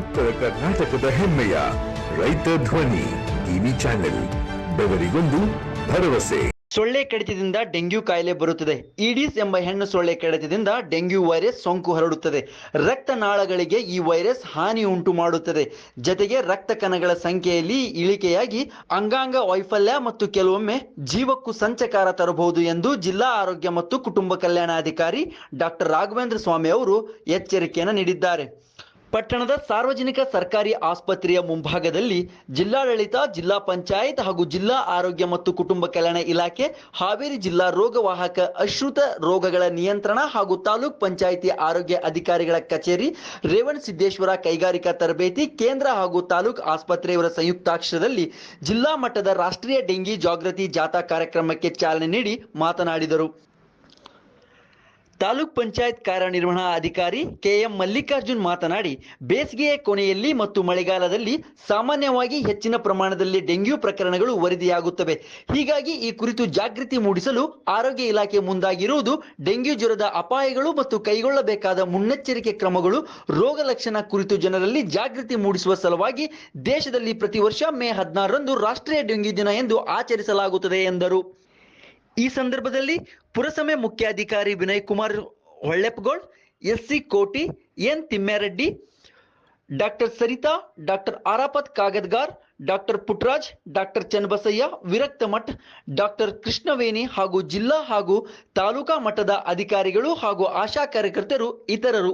ಉತ್ತರ ಕರ್ನಾಟಕದ ಹೆಮ್ಮೆಯ ರೈತ ಧ್ವನಿ ಟಿವಿ ಚಾನೆಲ್, ಬೆವರಿಗೊಂದು ಭರವಸೆ. ಸೊಳ್ಳೆ ಕಡಿತದಿಂದ ಡೆಂಗ್ಯೂ ಕಾಯಿಲೆ ಬರುತ್ತದೆ. ಈಡಿಸ್ ಎಂಬ ಹೆಣ್ಣು ಸೊಳ್ಳೆ ಕಡಿತದಿಂದ ಡೆಂಗ್ಯೂ ವೈರಸ್ ಸೋಂಕು ಹರಡುತ್ತದೆ. ರಕ್ತನಾಳಗಳಿಗೆ ಈ ವೈರಸ್ ಹಾನಿ ಉಂಟು ಮಾಡುತ್ತದೆ. ಜತೆಗೆ ರಕ್ತ ಕಣಗಳ ಸಂಖ್ಯೆಯಲ್ಲಿ ಇಳಿಕೆಯಾಗಿ ಅಂಗಾಂಗ ವೈಫಲ್ಯ ಮತ್ತು ಕೆಲವೊಮ್ಮೆ ಜೀವಕ್ಕೂ ಸಂಚಕಾರ ತರಬಹುದು ಎಂದು ಜಿಲ್ಲಾ ಆರೋಗ್ಯ ಮತ್ತು ಕುಟುಂಬ ಕಲ್ಯಾಣಾಧಿಕಾರಿ ಡಾಕ್ಟರ್ ರಾಘವೇಂದ್ರ ಸ್ವಾಮಿ ಅವರು ಎಚ್ಚರಿಕೆಯನ್ನು ನೀಡಿದ್ದಾರೆ. ಪಟ್ಟಣದ ಸಾರ್ವಜನಿಕ ಸರ್ಕಾರಿ ಆಸ್ಪತ್ರೆಯ ಮುಂಭಾಗದಲ್ಲಿ ಜಿಲ್ಲಾಡಳಿತ, ಜಿಲ್ಲಾ ಪಂಚಾಯತ್ ಹಾಗೂ ಜಿಲ್ಲಾ ಆರೋಗ್ಯ ಮತ್ತು ಕುಟುಂಬ ಕಲ್ಯಾಣ ಇಲಾಖೆ, ಹಾವೇರಿ ಜಿಲ್ಲಾ ರೋಗವಾಹಕ ಅಶ್ರುತ ರೋಗಗಳ ನಿಯಂತ್ರಣ ಹಾಗೂ ತಾಲೂಕ್ ಪಂಚಾಯಿತಿ ಆರೋಗ್ಯ ಅಧಿಕಾರಿಗಳ ಕಚೇರಿ, ರೇವಣ ಸಿದ್ದೇಶ್ವರ ಕೈಗಾರಿಕಾ ತರಬೇತಿ, ಕೇಂದ್ರ ಹಾಗೂ ತಾಲೂಕ್ ಆಸ್ಪತ್ರೆಯವರ ಸಂಯುಕ್ತಾಕ್ಷರದಲ್ಲಿ ಜಿಲ್ಲಾ ಮಟ್ಟದ ರಾಷ್ಟ್ರೀಯ ಡೆಂಗಿ ಜಾಗೃತಿ ಜಾಥಾ ಕಾರ್ಯಕ್ರಮಕ್ಕೆ ಚಾಲನೆ ನೀಡಿ ಮಾತನಾಡಿದರು. ತಾಲೂಕ್ ಪಂಚಾಯತ್ ಕಾರ್ಯನಿರ್ವಹಣಾ ಅಧಿಕಾರಿ ಕೆಎಂ ಮಲ್ಲಿಕಾರ್ಜುನ್ ಮಾತನಾಡಿ, ಬೇಸಿಗೆಯ ಕೊನೆಯಲ್ಲಿ ಮತ್ತು ಮಳೆಗಾಲದಲ್ಲಿ ಸಾಮಾನ್ಯವಾಗಿ ಹೆಚ್ಚಿನ ಪ್ರಮಾಣದಲ್ಲಿ ಡೆಂಗ್ಯೂ ಪ್ರಕರಣಗಳು ವರದಿಯಾಗುತ್ತವೆ. ಹೀಗಾಗಿ ಈ ಕುರಿತು ಜಾಗೃತಿ ಮೂಡಿಸಲು ಆರೋಗ್ಯ ಇಲಾಖೆ ಮುಂದಾಗಿರುವುದು, ಡೆಂಗ್ಯೂ ಜ್ವರದ ಅಪಾಯಗಳು ಮತ್ತು ಕೈಗೊಳ್ಳಬೇಕಾದ ಮುನ್ನೆಚ್ಚರಿಕೆ ಕ್ರಮಗಳು ರೋಗ ಲಕ್ಷಣ ಕುರಿತು ಜನರಲ್ಲಿ ಜಾಗೃತಿ ಮೂಡಿಸುವ ಸಲುವಾಗಿ ದೇಶದಲ್ಲಿ ಪ್ರತಿ ವರ್ಷ ಮೇ ಹದಿನಾರರಂದು ರಾಷ್ಟ್ರೀಯ ಡೆಂಗ್ಯೂ ದಿನ ಎಂದು ಆಚರಿಸಲಾಗುತ್ತದೆ ಎಂದರು. ಈ ಸಂದರ್ಭದಲ್ಲಿ ಪುರಸಭೆ ಮುಖ್ಯಾಧಿಕಾರಿ Vinay Kumar Holleppagol S C Koti, N Thimmareddy doctor Sarita, doctor Arapat Kagadgar, doctor Putraj, doctor Channabasayya, Virakta Math, doctor Krishnaveni ಹಾಗೂ ಜಿಲ್ಲಾ ಹಾಗೂ ತಾಲೂಕಾ ಮಟ್ಟದ ಅಧಿಕಾರಿಗಳು ಹಾಗೂ ಆಶಾ ಕಾರ್ಯಕರ್ತರು ಇತರರು.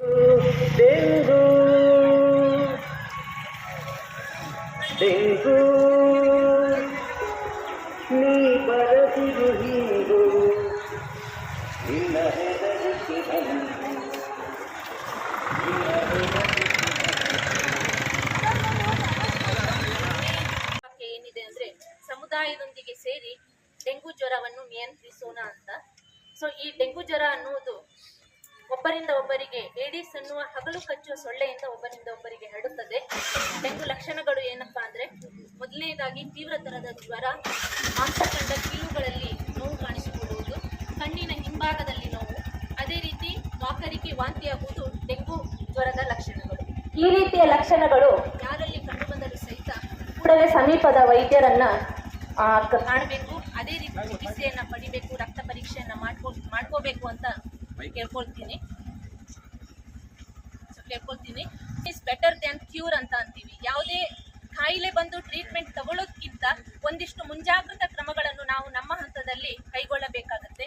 ಏನಿದೆ ಅಂದ್ರೆ ಸಮುದಾಯದೊಂದಿಗೆ ಸೇರಿ ಡೆಂಗು ಜ್ವರವನ್ನು ನಿಯಂತ್ರಿಸೋಣ ಅಂತ. ಸೊ ಈ ಡೆಂಗು ಜ್ವರ ಅನ್ನುವುದು ಒಬ್ಬರಿಂದ ಒಬ್ಬರಿಗೆ ಏಡಿಸ್ ಅನ್ನುವ ಹಗಲು ಕಚ್ಚುವ ಸೊಳ್ಳೆಯಿಂದ ಒಬ್ಬರಿಂದ ಒಬ್ಬರಿಗೆ ಹರಡುತ್ತದೆ. ಡೆಂಗು ಲಕ್ಷಣಗಳು ಏನಪ್ಪಾ ಅಂದ್ರೆ ಮೊದಲನೇದಾಗಿ ತೀವ್ರ ತರದ ಜ್ವರ ಮಾಂಸಖಂಡ ಕೀಲುಗಳಲ್ಲಿ ನೋವು ಕಾಣಿಸಿಕೊಳ್ಳುವುದು ಕಣ್ಣಿನ ಹಿಂಭಾಗದಲ್ಲಿ ನೋವು. ಅದೇ ರೀತಿ ವಾಕರಿಕೆ ವಾಂತಿಯಾಗುವುದು ಡೆಂಗು ಜ್ವರದ ಲಕ್ಷಣಗಳು. ಈ ರೀತಿಯ ಲಕ್ಷಣಗಳು ಯಾರಲ್ಲಿ ಕಂಡುಬಂದರೂ ಸಹಿತ ಕೂಡಲೇ ಸಮೀಪದ ವೈದ್ಯರನ್ನ ಕಾಣಬೇಕು. ಅದೇ ರೀತಿ ಚಿಕಿತ್ಸೆಯನ್ನ ಪಡಿಬೇಕು ರಕ್ತ ಪರೀಕ್ಷೆಯನ್ನ ಮಾಡ್ಕೊ ಮಾಡ್ಕೋಬೇಕು ಅಂತ ಕೇಳ್ಕೊಳ್ತೀನಿ. ಕೇಳ್ಕೊಳ್ತೀನಿ. ಇಸ್ ಬೆಟರ್ ದ್ಯಾನ್ ಕ್ಯೂರ್ ಅಂತ ಅಂತೀವಿ. ಯಾವುದೇ ಕಾಯಿಲೆ ಬಂದು ಟ್ರೀಟ್ಮೆಂಟ್ ತಗೊಳ್ಳೋದಕ್ಕಿಂತ ಒಂದಿಷ್ಟು ಮುಂಜಾಗ್ರತಾ ಕ್ರಮಗಳನ್ನು ನಾವು ನಮ್ಮ ಹಂತದಲ್ಲಿ ಕೈಗೊಳ್ಳಬೇಕಾಗತ್ತೆ.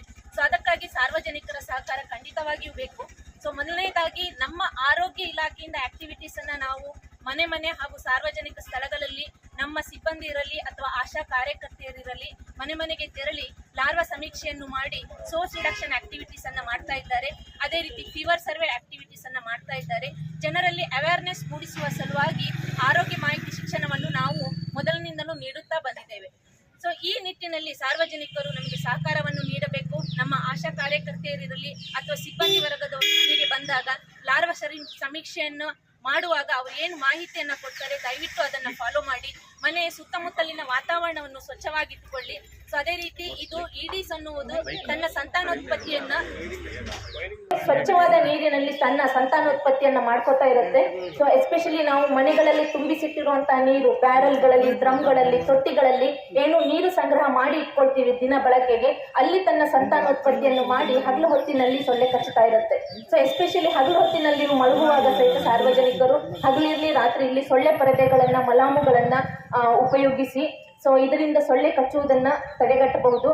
ಅದಕ್ಕಾಗಿ ಸಾರ್ವಜನಿಕರ ಸಹಕಾರ ಖಂಡಿತವಾಗಿಯೂ ಬೇಕು. ಸೊ ಮೊದಲನೇದಾಗಿ ನಮ್ಮ ಆರೋಗ್ಯ ಇಲಾಖೆಯಿಂದ ಆಕ್ಟಿವಿಟೀಸ್ ಅನ್ನ ನಾವು ಮನೆ ಮನೆ ಹಾಗೂ ಸಾರ್ವಜನಿಕ ಸ್ಥಳಗಳಲ್ಲಿ ನಮ್ಮ ಸಿಬ್ಬಂದಿ ಇರಲಿ ಅಥವಾ ಆಶಾ ಕಾರ್ಯಕರ್ತೆಯರಿರಲಿ ಮನೆ ಮನೆಗೆ ತೆರಳಿ ಲಾರ್ವಾ ಸಮೀಕ್ಷೆಯನ್ನು ಮಾಡಿ ಸೋರ್ಸ್ ರಿಡಕ್ಷನ್ ಆಕ್ಟಿವಿಟೀಸ್ ಅನ್ನ ಮಾಡ್ತಾ ಇದ್ದಾರೆ. ಅದೇ ರೀತಿ ಫೀವರ್ ಸರ್ವೆ ಆಕ್ಟಿವಿಟೀಸ್ ಅನ್ನ ಮಾಡ್ತಾ ಇದ್ದಾರೆ. ಜನರಲ್ಲಿ ಅವೇರ್ನೆಸ್ ಮೂಡಿಸುವ ಸಲುವಾಗಿ ಆರೋಗ್ಯ ಮಾಹಿತಿ ಶಿಕ್ಷಣವನ್ನು ನಾವು ಮೊದಲಿನಿಂದಲೂ ನೀಡುತ್ತಾ ಬಂದಿದ್ದೇವೆ. ಸೊ ಈ ನಿಟ್ಟಿನಲ್ಲಿ ಸಾರ್ವಜನಿಕರು ನಮಗೆ ಸಹಕಾರವನ್ನು ನೀಡಬೇಕು. ನಮ್ಮ ಆಶಾ ಕಾರ್ಯಕರ್ತೆಯರಿರಲಿ ಅಥವಾ ಸಿಬ್ಬಂದಿ ವರ್ಗದವರಿಗೆ ಬಂದಾಗ ಲಾರ್ವ ಸಮೀಕ್ಷೆಯನ್ನು ಮಾಡುವಾಗ ಅವರು ಏನು ಮಾಹಿತಿಯನ್ನು ಕೊಡ್ತಾರೆ, ದಯವಿಟ್ಟು ಅದನ್ನು ಫಾಲೋ ಮಾಡಿ. ಮನೆಯ ಸುತ್ತಮುತ್ತಲಿನ ವಾತಾವರಣವನ್ನು ಸ್ವಚ್ಛವಾಗಿಟ್ಟುಕೊಳ್ಳಿ. ಸೊ ಅದೇ ರೀತಿ ಇದು ಇಡೀಸ್ ಅನ್ನುವುದು ತನ್ನ ಸಂತಾನೋತ್ಪತ್ತಿಯನ್ನ ಸ್ವಚ್ಛವಾದ ನೀರಿನಲ್ಲಿ ತನ್ನ ಸಂತಾನೋತ್ಪತ್ತಿಯನ್ನ ಮಾಡ್ಕೋತಾ ಇರುತ್ತೆ. ಸೊ ಎಸ್ಪೆಷಲಿ ನಾವು ಮನೆಗಳಲ್ಲಿ ತುಂಬಿಸಿಟ್ಟಿರುವಂತಹ ನೀರು, ಬ್ಯಾರಲ್ಗಳಲ್ಲಿ, ಡ್ರಮ್ಗಳಲ್ಲಿ, ತೊಟ್ಟಿಗಳಲ್ಲಿ ಏನು ನೀರು ಸಂಗ್ರಹ ಮಾಡಿ ಇಟ್ಕೊಳ್ತೀವಿ ದಿನ ಬಳಕೆಗೆ. ಅಲ್ಲಿ ತನ್ನ ಸಂತಾನೋತ್ಪತ್ತಿಯನ್ನು ಮಾಡಿ ಹಗಲು ಹೊತ್ತಿನಲ್ಲಿ ಸೊಳ್ಳೆ ಕಚ್ಚುತ್ತಾ ಇರುತ್ತೆ. ಸೊ ಎಸ್ಪೆಷಲಿ ಹಗಲು ಹೊತ್ತಿನಲ್ಲಿ ಮಲಗುವಾಗ ಸಹಿತ ಸಾರ್ವಜನಿಕರು ಹಗಲಿರ್ಲಿ ರಾತ್ರಿ ಇಲ್ಲಿ ಸೊಳ್ಳೆ ಪರದೆಗಳನ್ನ, ಮಲಾಮುಗಳನ್ನ ಉಪಯೋಗಿಸಿ. ಸೊ ಇದರಿಂದ ಸೊಳ್ಳೆ ಕಚ್ಚುವುದನ್ನು ತಡೆಗಟ್ಟಬಹುದು.